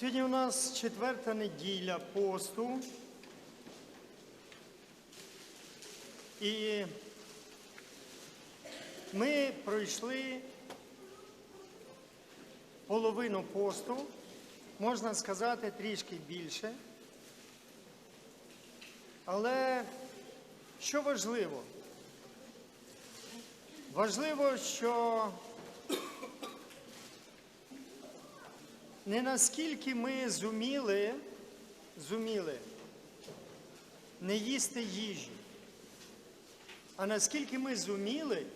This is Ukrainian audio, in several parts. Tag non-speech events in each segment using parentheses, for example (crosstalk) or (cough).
Сьогодні у нас четверта неділя посту. І ми пройшли половину посту, можна сказати, трішки більше. Але що важливо? Важливо, що не наскільки ми зуміли, зуміли не їсти їжі, а наскільки ми зуміли,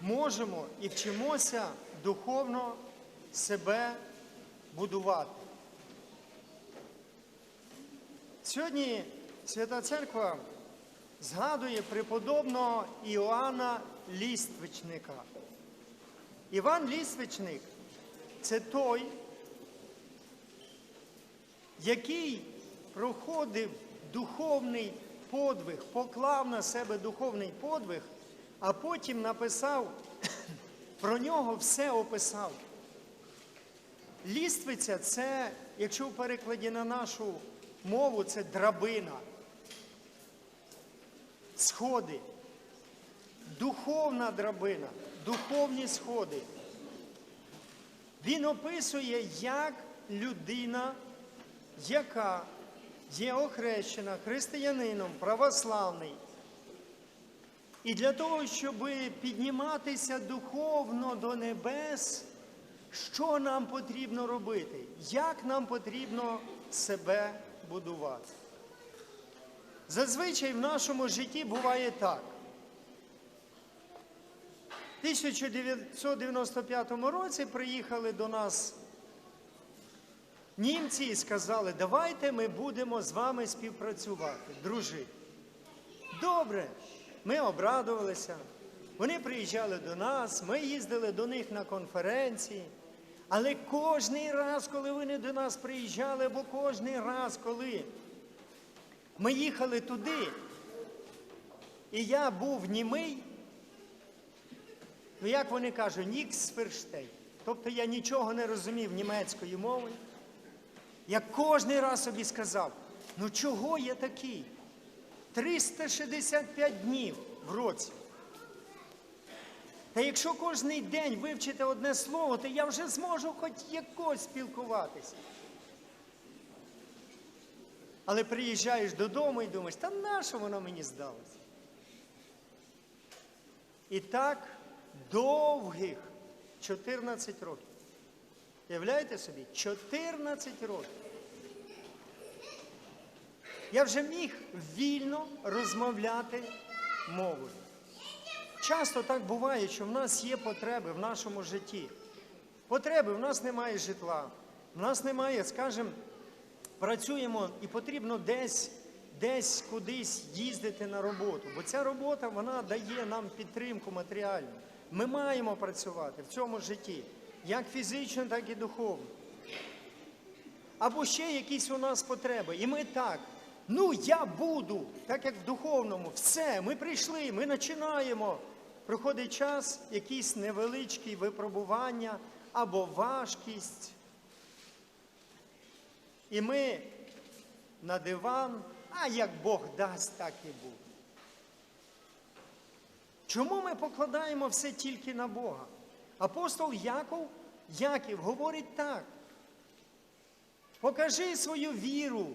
можемо і вчимося духовно себе будувати. Сьогодні Свята Церква згадує преподобного Іоанна Ліствичника. Іван Ліствичник це той, який проходив духовний подвиг, поклав на себе духовний подвиг, а потім написав, (coughs) про нього все описав. Ліствиця це, якщо в перекладі на нашу мову, це драбина, сходи, духовна драбина, духовні сходи. Він описує, як людина, яка є охрещена християнином, православний. І для того, щоб підніматися духовно до небес, що нам потрібно робити? Як нам потрібно себе будувати? Зазвичай в нашому житті буває так. В 1995 році приїхали до нас німці і сказали, давайте ми будемо з вами співпрацювати, дружити. Добре, ми обрадувалися. Вони приїжджали до нас, ми їздили до них на конференції. Але кожний раз, коли вони до нас приїжджали, або кожний раз, коли ми їхали туди, і я був німий, ну як вони кажуть, нікс ферштей. Тобто я нічого не розумів німецької мови. Я кожний раз собі сказав, ну чого я такий? 365 днів в році. Та якщо кожний день вивчити одне слово, то я вже зможу хоч якось спілкуватися. Але приїжджаєш додому і думаєш, та нащо воно мені здалося? І так довгих 14 років. Уявляєте собі? 14 років. Я вже міг вільно розмовляти мовою. Часто так буває, що в нас є потреби в нашому житті. Потреби, в нас немає житла, в нас немає, скажімо, працюємо і потрібно десь, десь кудись їздити на роботу. Бо ця робота вона дає нам підтримку матеріальну. Ми маємо працювати в цьому житті, як фізично, так і духовно. Або ще якісь у нас потреби. І ми так. Ну, я буду, так як в духовному, все, ми прийшли, ми починаємо. Проходить час, якісь невеличкі випробування або важкість. І ми на диван, а як Бог дасть, так і буде. Чому ми покладаємо все тільки на Бога? Апостол Яков, Яків говорить так. Покажи свою віру.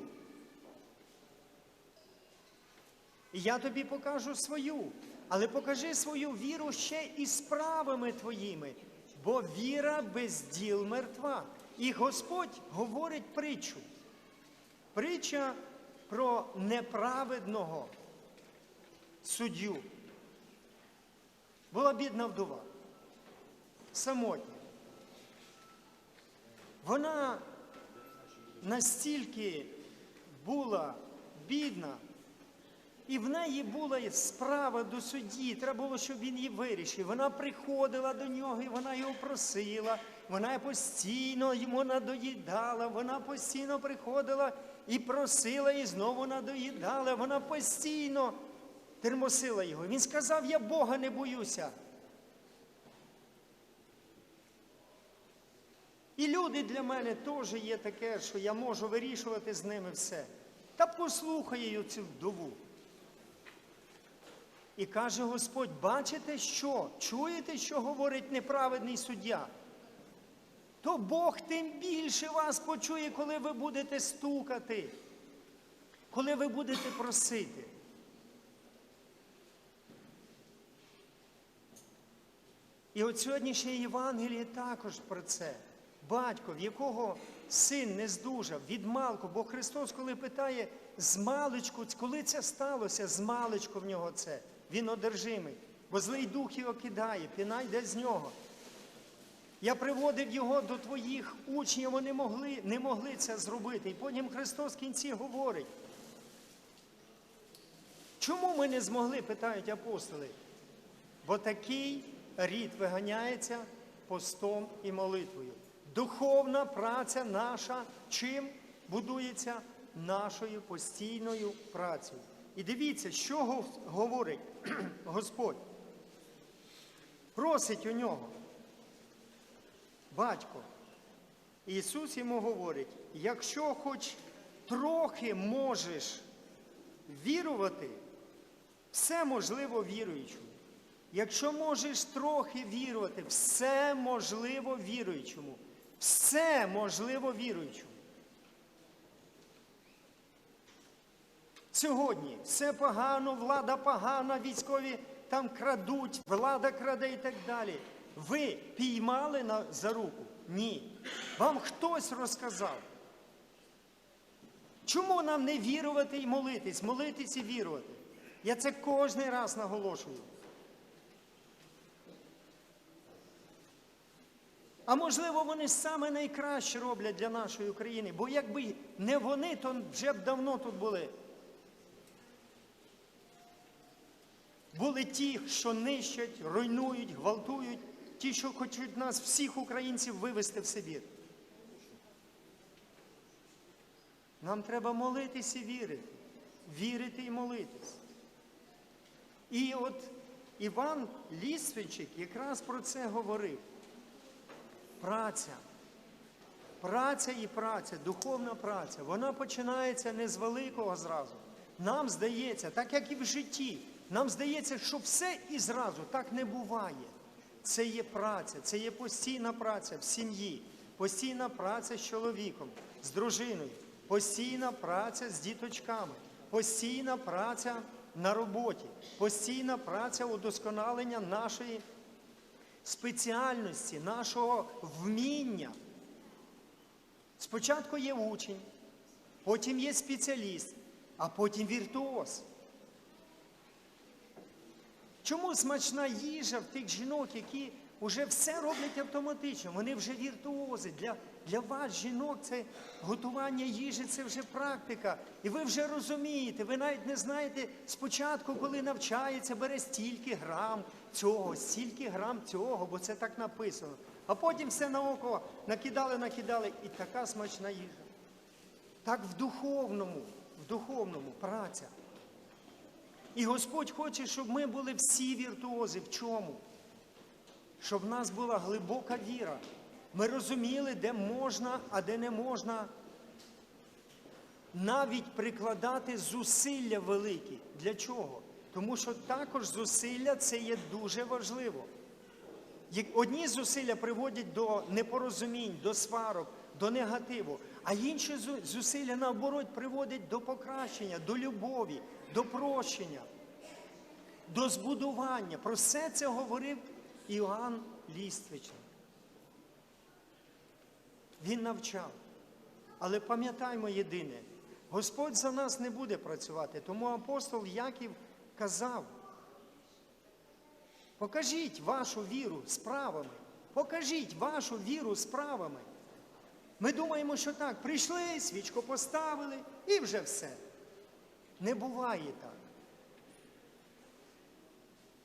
І я тобі покажу свою. Але покажи свою віру ще і справами твоїми, бо віра без діл мертва. І Господь говорить притчу. Притча про неправедного суддю. Була бідна вдова, самотня. Вона настільки була бідна, і в неї була справа до судді, треба було, щоб він її вирішив. Вона приходила до нього, і вона його просила, вона постійно йому надоїдала, вона постійно приходила і просила, і знову надоїдала. Вона постійно термосила його. Він сказав: Я Бога не боюся. І люди для мене теж є таке, що я можу вирішувати з ними все. Та послухає цю вдову. І каже Господь, бачите що? Чуєте, що говорить неправедний суддя? То Бог тим більше вас почує, коли ви будете стукати, коли ви будете просити. І от сьогоднішнє Євангеліє також про це. Батько, в якого син не здужав, від бо Христос, коли питає з маличку, коли це сталося, з маличку в нього це, він одержимий, бо злий дух його кидає, піна йде з нього. Я приводив його до твоїх учнів, вони могли, не могли це зробити. І потім Христос в кінці говорить. Чому ми не змогли, питають апостоли? Бо такий рід виганяється постом і молитвою. Духовна праця наша чим будується нашою постійною працею. І дивіться, що говорить (clears throat) Господь. Просить у нього. Батько. Ісус йому говорить, якщо хоч трохи можеш вірувати, все можливо віруючому. Якщо можеш трохи вірувати, все можливо віруючому. Все можливо віруючому. Сьогодні все погано, влада погана, військові там крадуть, влада краде і так далі. Ви піймали на, за руку? Ні. Вам хтось розказав. Чому нам не вірувати і молитись, молитись і вірувати? Я це кожен раз наголошую. А можливо, вони саме найкраще роблять для нашої України, бо якби не вони, то вже б давно тут були. Були ті, що нищать, руйнують, гвалтують, ті, що хочуть нас, всіх українців, вивезти в Сибір. Нам треба молитись і вірити, вірити і молитись. І от Іван Лісвичик якраз про це говорив. Праця. Праця і праця, духовна праця, вона починається не з великого зразу. Нам здається, так як і в житті, нам здається, що все і зразу так не буває. Це є праця, це є постійна праця в сім'ї, постійна праця з чоловіком, з дружиною, постійна праця з діточками, постійна праця на роботі, постійна праця удосконалення нашої спеціальності, нашого вміння. Спочатку є учень, потім є спеціаліст, а потім віртуоз. Чому смачна їжа в тих жінок, які вже все роблять автоматично, вони вже віртуози. Для, для вас, жінок, це готування їжі, це вже практика. І ви вже розумієте, ви навіть не знаєте спочатку, коли навчається, бере стільки грам цього, стільки грам цього, бо це так написано. А потім все на око накидали, накидали, і така смачна їжа. Так в духовному, в духовному праця. І Господь хоче, щоб ми були всі віртуози. В чому? Щоб в нас була глибока віра. Ми розуміли, де можна, а де не можна навіть прикладати зусилля великі. Для чого? Тому що також зусилля це є дуже важливо. Одні зусилля приводять до непорозумінь, до сварок, до негативу, а інші зусилля, наоборот, приводять до покращення, до любові, до прощення, до збудування. Про все це говорив Іоанн Ліствичник. Він навчав. Але пам'ятаймо єдине, Господь за нас не буде працювати, тому апостол Яків казав, Покажіть вашу віру справами. Покажіть вашу віру справами. Ми думаємо, що так, прийшли, свічку поставили і вже все. Не буває так.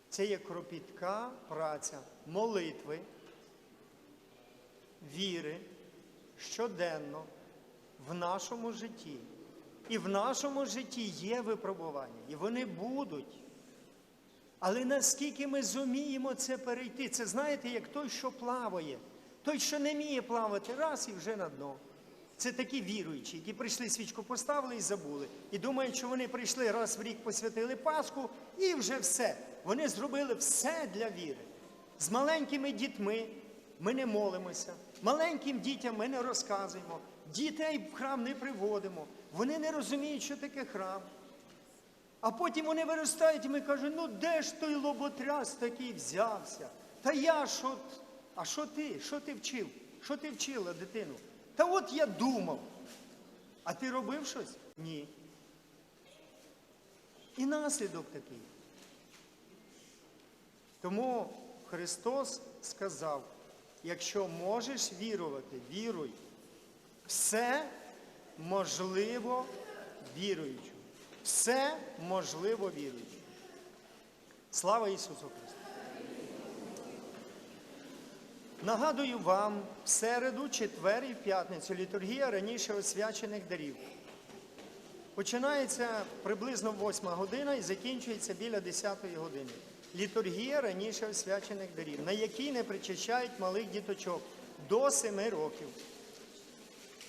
Це є кропітка праця молитви, віри щоденно в нашому житті. І в нашому житті є випробування, і вони будуть. Але наскільки ми зуміємо це перейти, це знаєте, як той, що плаває. Той, що не вміє плавати, раз і вже на дно. Це такі віруючі, які прийшли свічку поставили і забули. І думають, що вони прийшли раз в рік посвятили Пасху і вже все. Вони зробили все для віри. З маленькими дітьми ми не молимося, маленьким дітям ми не розказуємо, дітей в храм не приводимо. Вони не розуміють, що таке храм. А потім вони виростають і ми кажемо, ну де ж той лоботряс такий взявся? Та я що? А що ти? Що ти вчив? Що ти вчила дитину? Та от я думав. А ти робив щось? Ні. І наслідок такий. Тому Христос сказав, якщо можеш вірувати, віруй. Все можливо віруючому. Все можливо віруючому. Слава Ісусу Христу! Нагадую вам, в середу, четвер і п'ятницю літургія раніше освячених дарів. Починається приблизно 8 година і закінчується біля 10 години. Літургія раніше освячених дарів, на якій не причащають малих діточок до 7 років.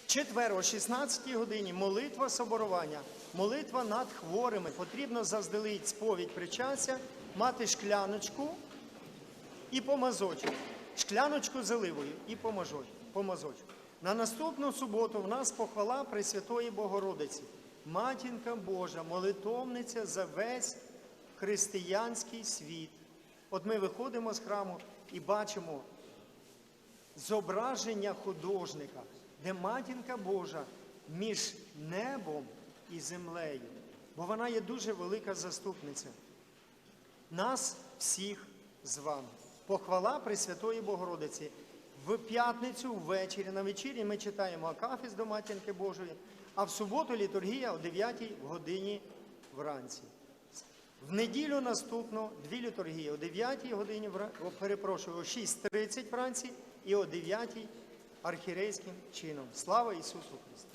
Четвер о 16 годині молитва соборування, молитва над хворими. Потрібно заздалегідь сповідь причастя, мати шкляночку і помазочок. Шкляночку з оливою і помазочок. На наступну суботу в нас похвала Пресвятої Богородиці. Матінка Божа, молитовниця за весь християнський світ. От ми виходимо з храму і бачимо зображення художника, де матінка Божа між небом і землею, бо вона є дуже велика заступниця. Нас всіх з вами. Похвала Пресвятої Богородиці. В п'ятницю ввечері на вечірі ми читаємо Акафіс до Матінки Божої, а в суботу літургія о 9 годині вранці. В неділю наступну дві літургії о 9 годині, перепрошую, о 6.30 вранці і о 9 архірейським чином. Слава Ісусу Христу!